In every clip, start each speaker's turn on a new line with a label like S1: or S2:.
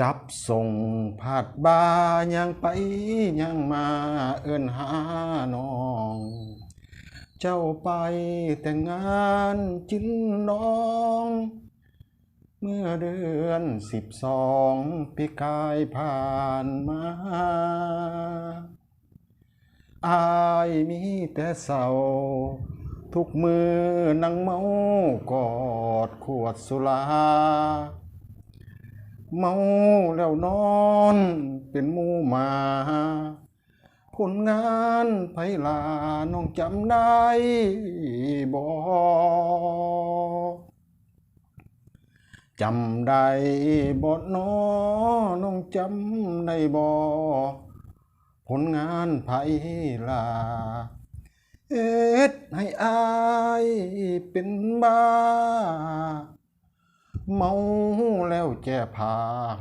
S1: จับส่งผาดบายังไปยังมาเอิ้นหาน้อง เจ้าไปแต่งงานจินน้อง เมื่อเดือนสิบสองปีกายผ่านมา อายมีแต่เศร้าทุกมือนั่งเมากอดขวดสุรา เมาแล้วนอนเป็นหมูหมาผลงานไพลาน้องจำได้บ่จำได้บ่นอน้องจำได้บ่ผลงานไพลา เอ็ดให้อายเป็นบ้า เมาแล้วแก่ผ้า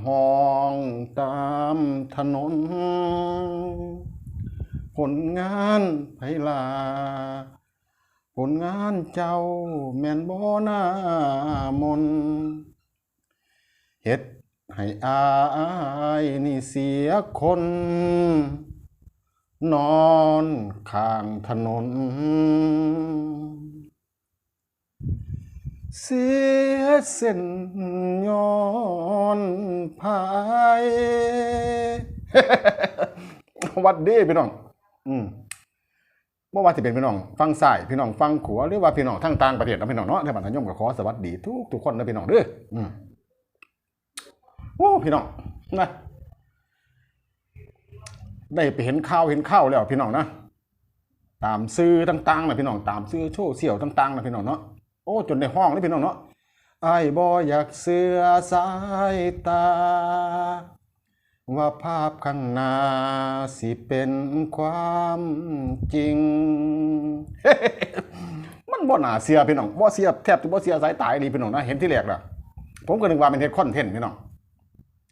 S1: ห้องตามถนน ผลงานไพลา ผลงานเจ้าแม่นบ่หน้ามนเฮ็ดให้อายนี่เสียคน นอนข้างถนน เสียเส้นย้อนภายวัดเดีพี่น้อง อืมบ่อว่าสิเป็นพี่น้อง ฟังซ้ายพี่น้องฟังขวหรือว่าพี่น้องทั้งต่างประเทศนะพี่น้องเนาะในบ้านยมก็ขอสวัสดีทุกทุกคนนะพี่น้องเด้ออืมโอ้พี่น้องนะได้ไปเห็นข่าวเห็นข่าวแล้วพี่น้องนะตามซื้อต่างๆนะพี่น้องตามซื้อโชว์เสี่ยวต่างๆนะพี่น้องเนาะ โอ้จนในห้องนี่พี่น้องเนาะไอ้บ่อยากเสือสายตา ว่าภาพข้างหน้าสิเป็นความจริง มันบ่น่าเสียพี่น้องบ่เสียแทบจะบ่เสียสายตาอีหลีพี่น้องนะเห็นที่แรกละผมก็นึกว่าเป็นเฮ็ดคอนเทนต์พี่น้อง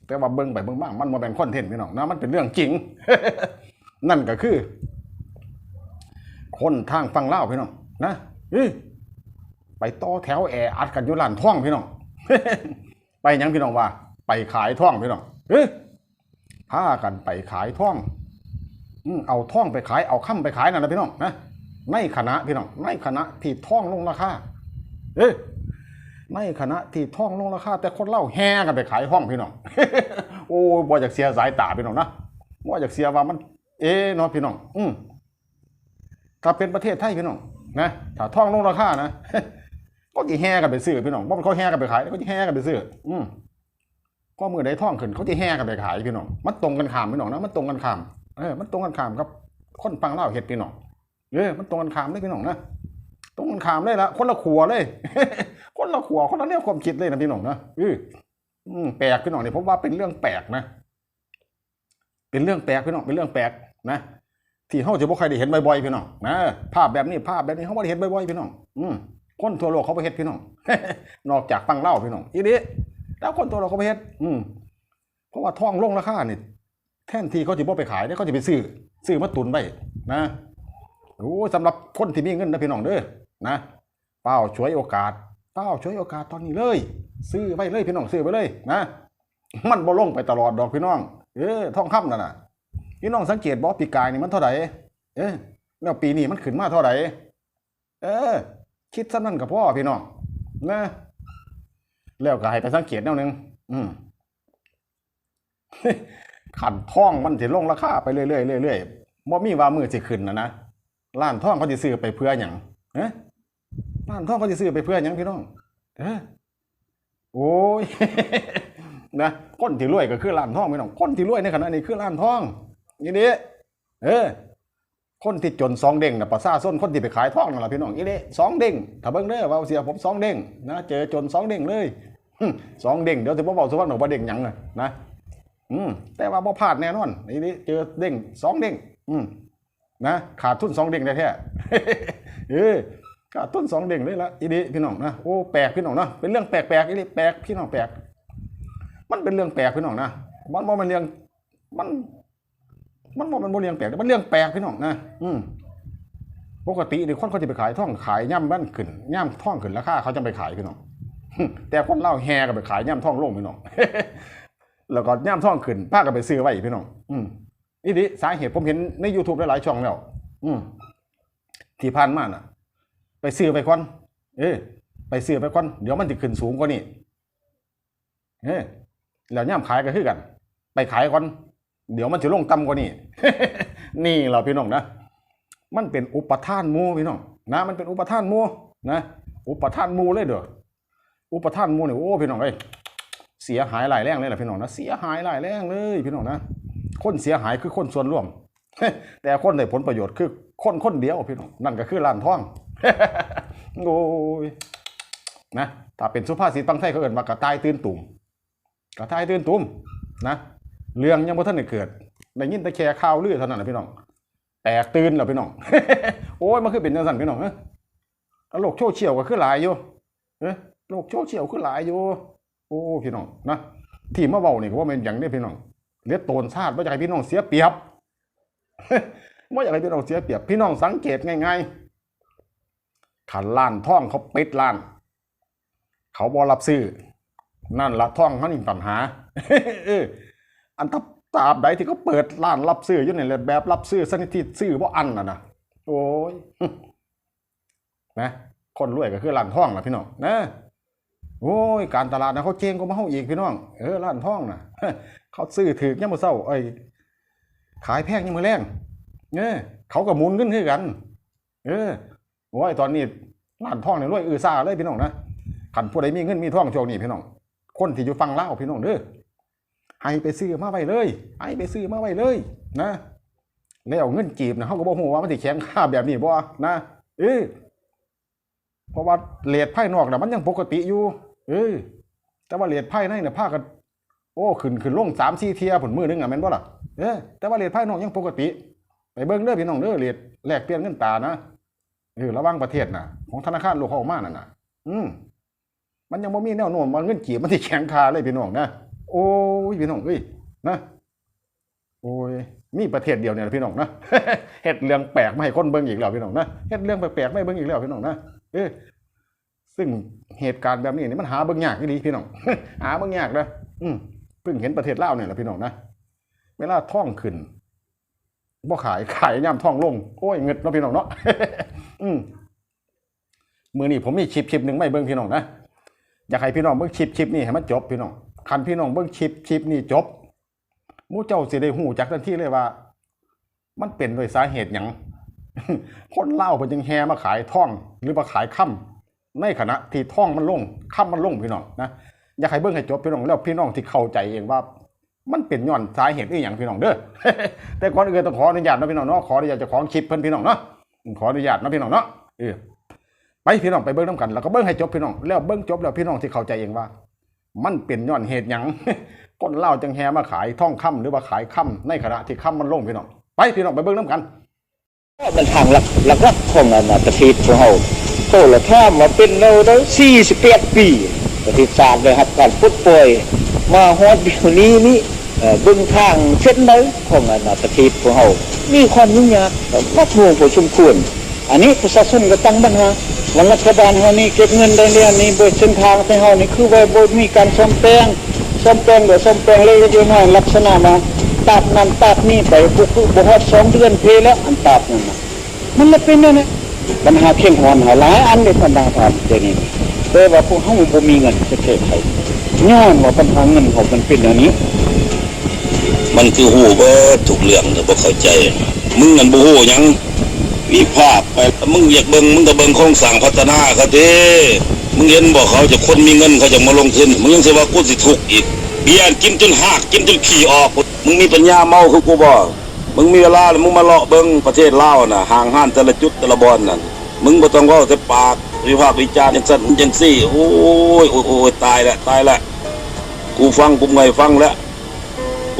S1: แต่ว่าเบิ่งไปเบิ่งมามันบ่เป็นคอนเทนต์พี่น้องนะมันเป็นเรื่องจริง นั่นก็คือ คนทางฝั่งลาพี่น้องนะเอ้ย ไปต่อแถวแออัดกันอยู่ร้านท่องพี่น้อง ไปยังพี่น้องว่า ไปขายท่องพี่น้องเฮ้ยพากันไปขายท่องอืเอาท่องไปขายเอาค่ำไปขายนั่นนะพี่น้องนะในคณะพี่น้องในคณะที่ท่องลงราคาเอ้ยในคณะที่ท่องลงราคาแต่คนเล่าแห่กันไปขายห้องพี่น้องโอ้บ่อยากเสียสายตาพี่น้องนะบ่อยากเสียว่ามัน เอ๊เนาะพี่น้อง อืมถ้าเป็นประเทศไทยพี่น้องนะถ้าท่องลงราคานะ ก็จะแห่กันไปซื้อพี่น้องเพราะมันเขาแห่กันไปขายเขาจะแห่กันไปซื้ออืมก็มือใดท่องขึ้นเขาจะแห่กันไปขายพี่น้องมันตรงกันข้ามพี่น้องนะมันตรงกันข้ามเออมันตรงกันข้ามครับ คนฟังเล่าเห็ดพี่น้องเออมันตรงกันข้ามเลยพี่น้องนะตรงกันข้ามเลยละคนละขัวเลย คนละขัวคนละแนวความคิดเลยนะพี่น้องนะเอออืมแปลกพี่น้องเนี่ยผมว่าเป็นเรื่องแปลกนะเป็นเรื่องแปลกพี่น้องเป็นเรื่องแปลกนะที่เขาจะบ่ใครได้เห็นบ่อยๆพี่น้องนะภาพแบบนี้ภาพแบบนี้เขาไม่ได้เห็นบ่อยๆพี่น้อง อืม คนทั่วโลกเขาไปเฮ็ดพี่น้อง นอกจากฟังเล่าพี่น้องอีนี้แล้วคนทั่วโลกเขาไปเฮ็ดอืมเพราะว่าท่องลงราคานี่แทนที่เขาจะบ่ไปขายเนี่ยเขาจะไปซื้อซื้อมาตุนไว้นะโอ้สำหรับคนที่มีเงินนะพี่น้องเด้อนะเป้าช่วยโอกาสเป้าช่วยโอกาสตอนนี้เลย ซื้อไว้เลยพี่น้องซื้อไว้เลยนะมันบ่ลงไปตลอดดอกพี่น้อง เออทองคำนั่นน่ะพี่น้องสังเกตบ่ปีกายนี่มันเท่าไหร่เออแล้วปีนี้มันขึ้นมาเท่าไหร่เออ คิดซะนั่นกับพ่อพี่น้องนะแล้วก็ให้ไปสังเกตแนวหนึงอืมขันท่องมันสิลงราคาไปเรื่อยๆเรื่อยๆบ่มีว่ามือสิขึ้นนะนะร้านท่องเขาสิซื้อไปเพื่อหยังเอ๊ะร้านท่องเขาสิซื้อไปเพื่อหยังพี่น้องเออโอ้ยนะคนที่รวยก็คือร้านท่องพี่น้องคนที่รวยในขณะนี้คือร้านท่องนี่ดิเออ คนที่จนสองเด้งนะประซาส้นคนที่ไปขายทองนั่นแหละพี่น้องอีเด้สองเด้งถ้าเบิ่งเด้อว่าเสียผมสองเด้งนะเจอจนสองเด้งเลยสองเด้งเดี๋ยวจะบ่บอกสุวรรณบอกว่าเด้งหยังอะนะอืมแต่ว่าบ่พลาดแน่นอนอีนี่เจอเด้งสองเด้งอืมนะขาดทุนสองเด้งแท้ๆเออขาดทุนสองเด้งเลยละอีนี่พี่น้องนะโอ้แปลกพี่น้องนะเป็นเรื่องแปลกๆอีนี่แปลกพี่น้องแปลก มันเป็นเรื่องแปลกพี่น้องนะมันบ่แมันเรื่องมัน มันบ่มันเรื่องแปลกมันเรื่องแปลกพี่น้องนะอืมปกติเนี่ยคนเขาจะไปขายท่องขายย่ำบ้านขึ้นย่ำท่องขึ้นราคาเขาจะไปขายพี่น้องแต่คนเล่าแฮกันไปขายย่ำท่องลงพี่น้องแล้วก็ย่ามท่องขึ้นพากันไปซื้อไว้พี่น้องอืมนี่ดิสาเหตุผมเห็นใน YouTube หลายช่องแล้ว อืมที่ผ่านมาน่ะ ไปซื้อไปก่อน เออไปซื้อไปก่อนเดี๋ยวมันจะขึ้นสูงกว่านี้เออแล้วย่ามขายก็คือกัน ไปขายก่อน เดี๋ยวมันจะลงต่ำกว่านี้ นี่เราพี่น้องนะ มันเป็นอุปทานมูพี่น้องนะ มันเป็นอุปทานมูนะ อุปทานมูเลยเด้อ อุปทานมูเนี่ยโอ้พี่น้องเอ้ยเสียหายหลายแรงเลยล่ะพี่น้องนะ เสียหายหลายแรงเลยพี่น้องนะ คนเสียหายคือคนส่วนรวม แต่คนได้ผลประโยชน์คือคนคนเดียวพี่น้อง นั่นก็คือร้านทอง โอ้ย นะ ถ้าเป็นสุภาษิตบางไทยเขาเอ่นว่ากระต่ายตื่นตุ่มกระต่ายตื่นตุ่มนะ เรื่องยังบ่ทันได้เกิดได้ยินแต่แค่ข่าวลือเท่านั้นนะพี่น้อง แตกตื่นแล้วพี่น้อง โอ้ยมันคือเป็นจังซั่นพี่น้องเอ้ยโลกโซเชียลก็คือหลายอยู่เอ้ยโลกโซเชียลคือหลายอยู่ โอ้พี่น้องนะที่มาเว้านี่ก็ว่าแม่นหยังเด้พี่น้องเลียดโตนชาติบ่อยากให้พี่น้องเสียเปรียบบ่อยากให้พี่น้องเสียเปรียบ พี่น้องสังเกตง่ายๆขันล้านท่องเขาปิดล้าน เขาบ่รับซื้อนั่นละท่องเขานี่ปัญหาเอออันทับตราบใดที่เขาเปิดร้านรับซื้ออยู่นี่แหละแบบรับซื้อสนิทที่ซื้อบ่อันน่ะนะโอ้ยนะคนรวยก็คือร้านท่องล่ะพี่น้องนะโอ้ยการตลาดนะเขาเจงก็มาเฮาอีกพี่น้องเออร้านท่องน่ะเขาซื้อถือยามมื้อเช้าเอ้ยขายแพงยามมื้อแรงเออเขาก็หมุนขึ้นคือกัน เออโอ้ยตอนนี้ร้านท่องเนี่ยรวยอือซ่าเลยพี่น้องนะคันผู้ใดมีเงินมีทองช่วงนี้พี่น้องคนที่อยู่ฝั่งลาวพี่น้องเด้อ ให้ไปซื้อมาไว้เลยให้ไปซื้อมาไว้เลยนะแล้วเงินจีบนะเขาก็บ่ฮู้ว่ามันสิแข็งค่าแบบนี้บ่นะเออเพราะว่าเลทภายนอกน่ะมันยังปกติอยู่ เออแต่ว่าเลทภายในเนี่ยพากันโอ้ขึ้นขึ้นลงสามสี่เทียผลมือนึงอะแม่นบ่ล่ะเออแต่ว่าเลทภายนอกยังปกติไปเบิ่งเด้อพี่น้องเด้อเลทแลกเปลี่ยนเงินตานะเออระว่างประเทศนะของธนาคารโลกเขาออกมานั่นน่ะอืมมันยังบ่มีแนวโน้มว่าเงินกีบมันสิแข็งค่าเลยพี่น้องนะ โอ้ยพี่น้องเอ้ยนะโอ้ยมีประเทศเดียวเนี่ยนะพี่น้องนะเฮ็ดเรื่องแปลกไมาให้คนเบิ่งอีกแล้วพี่น้องนะเฮ็ดเรื่องแปลกๆมาให้เบิ่งอีกแล้วพี่น้องนะเออซึ่งเหตุการณ์แบบนี้นี่มันหาเบิ่งยากอีหลีพี่น้องหาเบิ่งยากนะอืมเพิ่งเห็นประเทศลาวเนี่ยแหละพี่น้องนะเวลาท่องขึ้นบ่ขายขายย่ำท่องลงโอ้ยเงิดเนาะพี่น้องเนาะอืมมือนี้ผมมีชิปชิปหนึ่งไม่เบิ่งพี่น้องนะอยากให้พี่น้องเบิ่งชิปชิปนี่ให้มันจบพี่น้อง คันพี่น้องเบิ่งชิปชิปนี่จบมู่เจ้าสิได้หูจักทันทีเลยว่า มันเป็นโดวยสาเหตุหยังคนเล่าเพิ่นจึงแห่มาขายท่อง หรือมาขายค่ำในขณะที่ท่องมันลงค่ำมันลงพี่น้องนะอยากให้เบิ่งให้จบพี่น้องแล้วพี่น้องที่เข้าใจเองว่า มันเป็นย้อนสาเหตุอีหยังพี่น้องเด้อแต่ก่อนอื่นต้องขออนุญาตนะพี่น้องเนาะขออนุญาตจ้าของคลิปเพิ่นพี่น้องเนาะขออนุญาตนะพี่น้องเนาะเออไปพี่น้องไปเบิ่งน้ำกันแล้วก็เบิ่งให้จบพี่น้องแล้วเบิ่งจบแล้วพี่น้องที่เข้าใจเองว่า มันเป็นย้อนเหตุหยังคนเล่าจังแฮมาขายท่องค่ำหรือว่าขายค่ำในขณะที่ค่ำมันลงพี่น้องไปพี่น้องไปเบิ่งน้ำกัน
S2: มันทางหลักหลักรักของอันน่ะประเทศของเราโตละท่ามมาเป็นเราได้48ปีประเทศชาติเลยครับการพุดป่วยมาฮอดเดี๋ยวนี้นี่เอ่องทางเส้นเลยของอันน่ะประเทศของเรามีความยุ่งยากมากห่วงพอสมควรอันนี้ประชาชนก็ตั้งปัญหาวั นรัฐบาลเฮานี่เก็บเงินได้เรื่องนี้บนเส้นทางให้เฮานี่คือว่าบ่มีการซ่อมแปลงซ่อมแปลงเดี๋ยวซ่อมแปลงเล็กๆน้อยลักษณะมาตัดนั่นตัดนี่ไปบุกบ่ฮอดสองเดือนเพแล้วอันตัดนั่นมันลยเป็นนั่นแหละปัญหาเข่งหอนหาหลายอันเลยปัญหาทำเดี๋ยวนี้แต่ว่าพวกเขาบ่มีเงินจะเทศไทยย้อนว่าปัญหาเงินของมันเป็นอย่างนี้
S3: มันคือหูเบิดทุกเรื่องแต่บ่เข้าใจ มึงนั่นบ่ฮู้หยัง มีภาพไปมึงอยากเบิงมึงก็เบิงโครงสร้างพัฒนาเขาเด้มึงเห็นบ่เขาจะคนมีเงินเขาจะมาลงทุนมึงยังเสิว่ากูสิทุกข์อีกเบียร์กินจนหากกินจนขี้ออก มึงมีปัญญาเมาคือกูบ่มึงมีเวลาแล้วมึงมาเลาะเบิงประเทศลาวน่ะห่างห้านแต่ละจุดแต่ละบอนนั่นมึงบ่ต้องว้าแต่ปากวิพากษ์วิจารณ์จังซั่นจังซี่โอ้ยโอ้ยโอ้ยตายแล้วตายแล้วกูฟังกูไงฟังแล้ว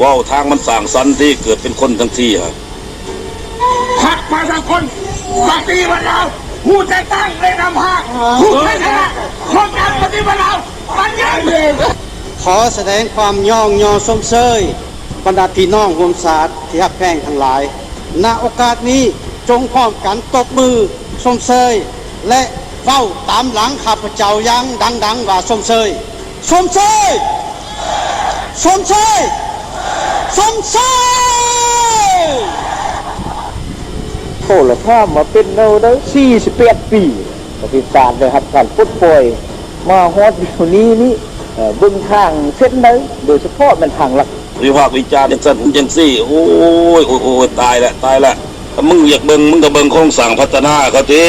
S3: ว่าวทางมันสั่งสรรค์ที่เกิดเป็นคนทั้งที่ฮะ
S4: มาสักคนปฏิบัติเราผู้จะตั้งในนำพักผู้ใช้ชนะคนการปฏิบัติเรามันยังเอง
S5: ขอแสดงความย่องยอสมเชยบรรดาพี่น้องรวมศาสตร์ที่ฮักแพงทั้งหลาย ณโอกาสนี้จงพร้อมกันตบมือสมเชยและเฝ้าตามหลังข้าพเจ้ายังดัง ๆ ว่าสมเชยสมเชยสมเชยสมเชย
S2: โทรข้ามมาเป็นเราได้48ปีประวัติศารเลยครับการพุดป่วยมาฮอดเดี๋ยวนี้นี่เอ่อบึงทางเส้นนั้นโดยเฉพาะมันทางหลัก
S3: วิพากษ์วิจารณ์จังซั่นจังซี่ โอ้ยโอ้ยโอ้ยตายละตายละถ้ามึงอยากเบิ่งมึงก็เบิ่งโครงสร้างพัฒนาเขาติ